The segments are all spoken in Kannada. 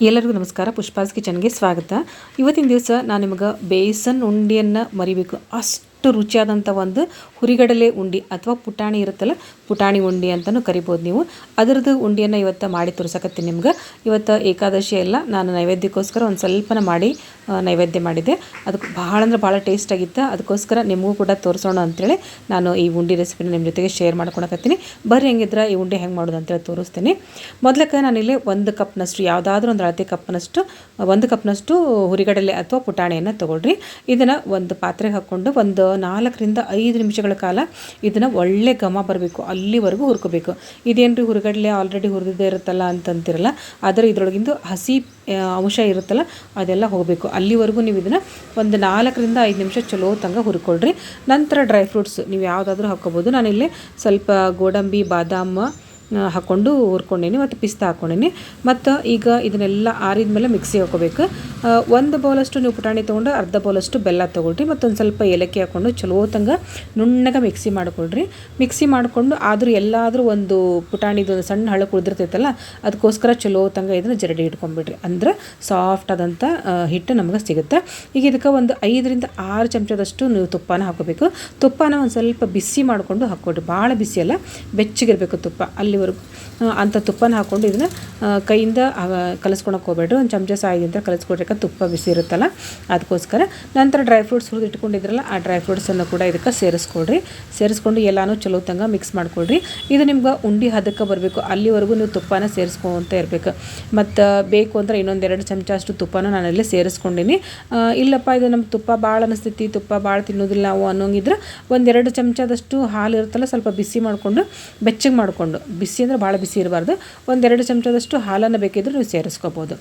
ಎಲ್ಲರಿಗೂ ನಮಸ್ಕಾರ. ಪುಷ್ಪಾಸ್ ಕಿಚನ್ಗೆ ಸ್ವಾಗತ. ಇವತ್ತಿನ ದಿವಸ ನಾನು ನಿಮಗೆ ಬೇಸನ್ ಉಂಡೆಯನ್ನು ಮರಿಬೇಕು. ಅಷ್ಟು ರುಚಿಯಾದಂಥ ಒಂದು ಹುರಿಗಡಲೆ ಉಂಡಿ ಅಥವಾ ಪುಟಾಣಿ ಇರುತ್ತಲ್ಲ, ಪುಟಾಣಿ ಉಂಡಿ ಅಂತಲೂ ಕರಿಬೋದು ನೀವು. ಅದರದ್ದು ಉಂಡಿಯನ್ನು ಇವತ್ತು ಮಾಡಿ ತೋರಿಸಕತ್ತೀನಿ ನಿಮ್ಗೆ. ಇವತ್ತು ಏಕಾದಶಿ ಎಲ್ಲ ನಾನು ನೈವೇದ್ಯಕ್ಕೋಸ್ಕರ ಒಂದು ಸ್ವಲ್ಪನ ಮಾಡಿ ನೈವೇದ್ಯ ಮಾಡಿದೆ ಅದಕ್ಕೆ ಭಾಳ ಅಂದ್ರೆ ಭಾಳ ಟೇಸ್ಟ್ ಆಗಿತ್ತು. ಅದಕ್ಕೋಸ್ಕರ ನಿಮಗೂ ಕೂಡ ತೋರಿಸೋಣ ಅಂತೇಳಿ ನಾನು ಈ ಉಂಡಿ ರೆಸಿಪಿನ ನಿಮ್ಮ ಜೊತೆಗೆ ಶೇರ್ ಮಾಡ್ಕೊಳಕತ್ತೀನಿ. ಬರ್ರಿ ಹೆಂಗಿದ್ರೆ, ಈ ಉಂಡೆ ಹೆಂಗೆ ಮಾಡೋದು ಅಂತೇಳಿ ತೋರಿಸ್ತೀನಿ. ಮೊದಲಕ್ಕೆ ನಾನಿಲ್ಲಿ ಒಂದು ಕಪ್ನಷ್ಟು, ಯಾವುದಾದ್ರೂ ಒಂದು ಅಳತೆ ಕಪ್ನಷ್ಟು, ಒಂದು ಕಪ್ನಷ್ಟು ಹುರಿಗಡಲೆ ಅಥವಾ ಪುಟಾಣಿಯನ್ನು ತೊಗೊಳ್ರಿ. ಇದನ್ನು ಒಂದು ಪಾತ್ರೆಗೆ ಹಾಕ್ಕೊಂಡು, ಒಂದು ನಾಲ್ಕರಿಂದ ಐದು ನಿಮಿಷಗಳ ಕಾಲ ಇದನ್ನು ಒಳ್ಳೆ ಘಮ ಬರಬೇಕು, ಅಲ್ಲಿವರೆಗೂ ಹುರ್ಕೋಬೇಕು. ಇದೇನು ಹುರಿಗಡಲೆ ಆಲ್ರೆಡಿ ಹುರಿದೇ ಇರುತ್ತಲ್ಲ ಅಂತಂತಿರಲ್ಲ ಆದರೆ ಇದರೊಳಗಿಂದು ಹಸಿ ಅಂಶ ಇರುತ್ತಲ್ಲ, ಅದೆಲ್ಲ ಹೋಗಬೇಕು. ಅಲ್ಲಿವರೆಗೂ ನೀವು ಇದನ್ನು ಒಂದು ನಾಲ್ಕರಿಂದ ಐದು ನಿಮಿಷ ಚಲೋ ತಂಗ ಹುರ್ಕೊಳ್ರಿ. ನಂತರ ಡ್ರೈ ಫ್ರೂಟ್ಸ್ ನೀವು ಯಾವುದಾದ್ರೂ ಹಾಕ್ಕೋಬೋದು. ನಾನಿಲ್ಲಿ ಸ್ವಲ್ಪ ಗೋಡಂಬಿ, ಬಾದಾಮ್ ಹಾಕ್ಕೊಂಡು ಹುರ್ಕೊಂಡೀನಿ ಮತ್ತು ಪಿಸ್ತಾ ಹಾಕ್ಕೊಂಡೀನಿ ಮತ್ತು ಈಗ ಇದನ್ನೆಲ್ಲ ಆರಿದ ಮೇಲೆ ಮಿಕ್ಸಿ ಹಾಕೋಬೇಕು. ಒಂದು ಬೌಲಷ್ಟು ನೀವು ಪುಟಾಣಿ ತೊಗೊಂಡು ಅರ್ಧ ಬೌಲಷ್ಟು ಬೆಲ್ಲ ತೊಗೊಳ್ರಿ. ಮತ್ತೊಂದು ಸ್ವಲ್ಪ ಏಲಕ್ಕಿ ಹಾಕ್ಕೊಂಡು ಚಲೋ ತಂಗ ನುಣ್ಣಗೆ ಮಿಕ್ಸಿ ಮಾಡ್ಕೊಳ್ರಿ. ಮಿಕ್ಸಿ ಮಾಡಿಕೊಂಡು ಆದರೂ ಎಲ್ಲಾದರೂ ಒಂದು ಪುಟಾಣಿದು ಒಂದು ಸಣ್ಣ ಹಳ್ಳ ಕುಳಿದಿರ್ತೈತಲ್ಲ ಅದಕ್ಕೋಸ್ಕರ ಚಲೋ ತಂಗ ಇದನ್ನು ಜರಡಿ ಇಟ್ಕೊಂಡ್ಬಿಡ್ರಿ ಅಂದ್ರೆ ಸಾಫ್ಟ್ ಆದಂಥ ಹಿಟ್ಟು ನಮಗೆ ಸಿಗುತ್ತೆ. ಈಗ ಇದಕ್ಕೆ ಒಂದು ಐದರಿಂದ ಆರು ಚಮಚದಷ್ಟು ನೀವು ತುಪ್ಪನ ಹಾಕೋಬೇಕು. ತುಪ್ಪನ ಒಂದು ಸ್ವಲ್ಪ ಬಿಸಿ ಮಾಡಿಕೊಂಡು ಹಾಕ್ಕೊಡ್ರಿ ಭಾಳ ಬಿಸಿ ಅಲ್ಲ, ಬೆಚ್ಚಗಿರಬೇಕು ತುಪ್ಪ. ಅಲ್ಲಿವರೆಗೂ ಆ, ಅಂಥ ತುಪ್ಪನ ಹಾಕ್ಕೊಂಡು ಇದನ್ನು ಕೈಯಿಂದ ಕಲಿಸ್ಕೊಳಕ್ಕೆ ಹೋಗ್ಬೇಡ್ರಿ. ಒಂದು ಚಮಚ ಸಾಯಿಗಿಂತ ಕಲಿಸ್ಕೊಡ್ರಿ ಯಾಕಂದ್ರೆ ತುಪ್ಪ ಬಿಸಿ ಇರುತ್ತಲ್ಲ ಅದಕ್ಕೋಸ್ಕರ ನಂತರ ಡ್ರೈ ಫ್ರೂಟ್ಸ್ ಹುರಿದು ಇಟ್ಕೊಂಡಿದ್ರಲ್ಲ ಆ ಡ್ರೈ ಫ್ರೂಟ್ಸನ್ನು ಕೂಡ ಇದಕ್ಕೆ ಸೇರಿಸ್ಕೊಡ್ರಿ. ಸೇರಿಸ್ಕೊಂಡು ಎಲ್ಲನೂ ಚಲೋ ತಂಗ ಮಿಕ್ಸ್ ಮಾಡಿಕೊಡ್ರಿ. ಇದು ನಿಮ್ಗೆ ಉಂಡಿ ಹದಕ್ಕೆ ಬರಬೇಕು. ಅಲ್ಲಿವರೆಗೂ ನೀವು ತುಪ್ಪನ ಸೇರಿಸ್ಕೊಂತ ಇರಬೇಕು. ಮತ್ತು ಬೇಕು ಅಂದ್ರೆ ಇನ್ನೊಂದು ಎರಡು ಚಮಚ ಅಷ್ಟು ತುಪ್ಪನ ನಾನಲ್ಲಿ ಸೇರಿಸ್ಕೊಂಡಿನಿ. ಆ, ಇಲ್ಲಪ್ಪ ಇದು ನಮ್ಮ ತುಪ್ಪ ಭಾಳ ಅನಿಸ್ತೈತಿ ತುಪ್ಪ ಭಾಳ ತಿನ್ನೋದಿಲ್ಲ ನಾವು ಅನ್ನೋಂಗಿದ್ರೆ ಒಂದೆರಡು ಚಮಚದಷ್ಟು ಹಾಲು ಇರುತ್ತಲ್ಲ ಸ್ವಲ್ಪ ಬಿಸಿ ಮಾಡಿಕೊಂಡು ಬೆಚ್ಚಗೆ ಮಾಡಿಕೊಂಡು ಬಿಸಿ ಅಂದರೆ ಭಾಳ ಬಿಸಿ ಇರಬಾರ್ದು. ಒಂದೆರಡು ಚಮಚದಷ್ಟು ಹಾಲನ್ನು ಬೇಕಿದ್ರೆ ನೀವು ಸೇರಿಸ್ಕೋಬೋದು.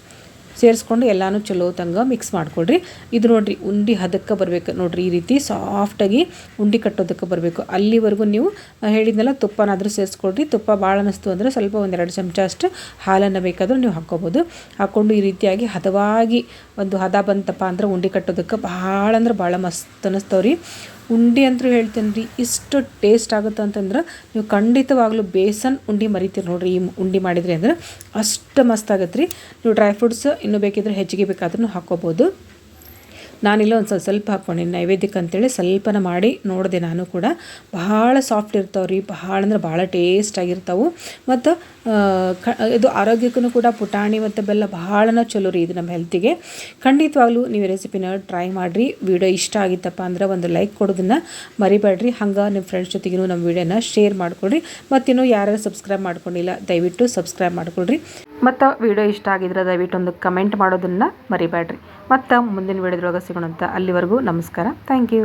ಸೇರಿಸ್ಕೊಂಡು ಎಲ್ಲನೂ ಚಲೋ ತಂಗ ಮಿಕ್ಸ್ ಮಾಡ್ಕೊಳ್ರಿ. ಇದು ನೋಡಿರಿ ಉಂಡಿ ಹದಕ್ಕೆ ಬರಬೇಕು. ನೋಡಿರಿ ಈ ರೀತಿ ಸಾಫ್ಟಾಗಿ ಉಂಡಿ ಕಟ್ಟೋದಕ್ಕೆ ಬರಬೇಕು. ಅಲ್ಲಿವರೆಗೂ ನೀವು ಹೇಳಿದ್ನೆಲ್ಲ ಹೇಳಿದ್ನಲ್ಲ ತುಪ್ಪನಾದರೂ ಸೇರಿಸ್ಕೊಳ್ರಿ. ತುಪ್ಪ ಭಾಳ ಅನ್ನಿಸ್ತು ಅಂದರೆ ಸ್ವಲ್ಪ ಒಂದೆರಡು ಚಮಚ ಅಷ್ಟು ಹಾಲನ್ನು ಬೇಕಾದರೂ ನೀವು ಹಾಕ್ಕೋಬೋದು. ಹಾಕ್ಕೊಂಡು ಈ ರೀತಿಯಾಗಿ ಹದವಾಗಿ ಒಂದು ಹದ ಬಂತಪ್ಪ ಅಂದ್ರೆ ಉಂಡಿ ಕಟ್ಟೋದಕ್ಕೆ ಭಾಳ ಅಂದ್ರೆ ಭಾಳ ಮಸ್ತ್ ಅನ್ನಿಸ್ತವ್ರಿ ಉಂಡಿ ಅಂತೂ ಹೇಳ್ತೇನೆ ರೀ. ಇಷ್ಟು ಟೇಸ್ಟ್ ಆಗುತ್ತೆ ಅಂತಂದ್ರೆ ನೀವು ಖಂಡಿತವಾಗ್ಲೂ ಬೇಸನ್ ಉಂಡಿ ಮರಿತೀರಿ ನೋಡಿರಿ. ಈ ಉಂಡಿ ಮಾಡಿದ್ರಿ ಅಂದ್ರೆ ಅಷ್ಟು ಮಸ್ತ್ ಆಗತ್ತೆ ರೀ. ನೀವು ಡ್ರೈ ಫ್ರೂಟ್ಸ್ ಇನ್ನೂ ಬೇಕಿದ್ರೆ ಹೆಚ್ಚಿಗೆ ಬೇಕಾದ್ರೂ ಹಾಕ್ಕೋಬೋದು. ನಾನಿಲ್ಲ ಒಂದು ಸ್ವಲ್ಪ ಸ್ವಲ್ಪ ಹಾಕ್ಕೊಂಡಿನಿ, ನೈವೇದ್ಯಕ್ಕೆ ಅಂತೇಳಿ ಸ್ವಲ್ಪನ ಮಾಡಿ ನೋಡಿದೆ ನಾನು ಕೂಡ. ಬಹಳ ಸಾಫ್ಟ್ ಇರ್ತಾವೆ ರೀ ಬಹಳ ಅಂದ್ರೆ ಭಾಳ ಟೇಸ್ಟ್ ಆಗಿರ್ತಾವೆ. ಮತ್ತು ಕ, ಇದು ಆರೋಗ್ಯಕ್ಕೂ ಕೂಡ ಪುಟಾಣಿ ಮತ್ತು ಬೆಲ್ಲ ಭಾಳನ ಚಲೋ ರೀ ಇದು ನಮ್ಮ ಹೆಲ್ತಿಗೆ ಖಂಡಿತವಾಗ್ಲೂ ನೀವು ರೆಸಿಪಿನ ಟ್ರೈ ಮಾಡಿರಿ ವಿಡಿಯೋ ಇಷ್ಟ ಆಗಿತ್ತಪ್ಪ ಅಂದ್ರೆ ಒಂದು ಲೈಕ್ ಕೊಡೋದನ್ನು ಮರಿಬೇಡ್ರಿ. ಹಂಗೆ ನಿಮ್ಮ ಫ್ರೆಂಡ್ಸ್ ಜೊತೆಗೂ ನಮ್ಮ ವಿಡಿಯೋನ ಶೇರ್ ಮಾಡ್ಕೊಳ್ರಿ ಮತ್ತಿನ್ನೂ ಯಾರ್ಯಾರು ಸಬ್ಸ್ಕ್ರೈಬ್ ಮಾಡ್ಕೊಂಡಿಲ್ಲ, ದಯವಿಟ್ಟು ಸಬ್ಸ್ಕ್ರೈಬ್ ಮಾಡ್ಕೊಳ್ರಿ ಮತ್ತು ವಿಡಿಯೋ ಇಷ್ಟ ಆಗಿದ್ರೆ ದಯವಿಟ್ಟು ಒಂದು ಕಮೆಂಟ್ ಮಾಡೋದನ್ನು ಮರಿಬೇಡ್ರಿ. ಮತ್ತು ಮುಂದಿನ ವಿಡಿಯೋದ್ರೊಳಗೆ ಸಿಗೋಣಂತ ಅಲ್ಲಿವರೆಗೂ ನಮಸ್ಕಾರ. Thank you